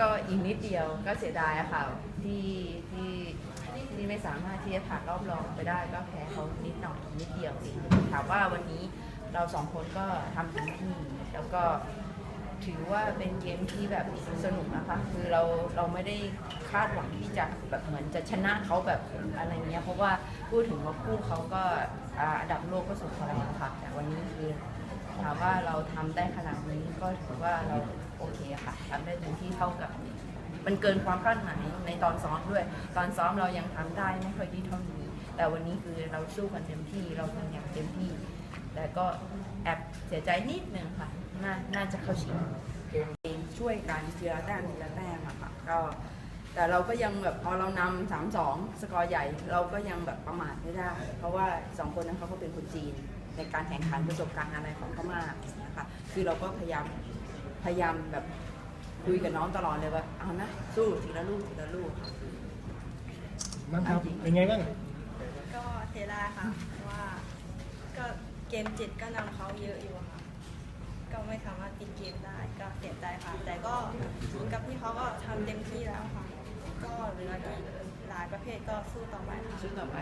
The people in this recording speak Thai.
ก็อีกนิดเดียวก็เสียดายอะค่ะที่ที่ที่ไม่สามารถที่จะผ่านรอบรองไปได้ ก็แพ้เขานิดหน่อยนิดเดียวเองถามว่าวันนี้เราสองคนก็ทำเต็มที่แล้วก็ถือว่าเป็นเกมที่แบบสนุกนะคะ คือเราเราไม่ได้คาดหวังที่จะแบบเหมือนจะชนะเขาแบบอะไรเงี้ยเพราะว่าพูดถึงว่าคู่เขาก็อ่าอันดับโลกก็สูงกว่าเราค่ะแต่วันนี้คือถามว่าเราทำได้ขนาดนี้ก็ถือว่าเรา โอเคค่ะทำได้เต็มที่เท่ากับ มันเกินความคาดหมายในตอนซ้อมด้วย ตอนซ้อมเรายังทำได้ไม่ค่อยดีเท่านี้ แต่วันนี้คือเราสู้กันเต็มที่เราทำอย่างเต็มที่ แต่ก็แอบเสียใจนิดนึงค่ะน่าน่าจะเข้าชิงเองช่วยกันเจือแต้มทีละแต้มอะค่ะก็แต่เราก็ยังแบบพอเรานำสามสองสกอร์ใหญ่ เราก็ยังแบบประมาทไม่ได้ เพราะว่าสองคนนั้นเขาก็เป็นคนจีน ในการแข่งขันประสบการณ์อะไรของเขามากนะคะคือเราก็พยายาม พยายามแบบคุยกับน้องตลอดเลยว่าเอานะสู้ทีละลูกทีละลูกบ้างครับ เป็นไงบ้าง ก็เสียดายค่ะเพราะว่าก็เกมเจ็ดก็นำเขาเยอะอยู่อะค่ะ ก็ไม่สามารถปิดเกมได้ก็เสียใจค่ะ แต่ก็เหมือนกับที่เขาก็ทำเต็มที่แล้วค่ะ ก็เหลืออีกหลายประเภทก็สู้ต่อไปค่ะสู้ต่อไป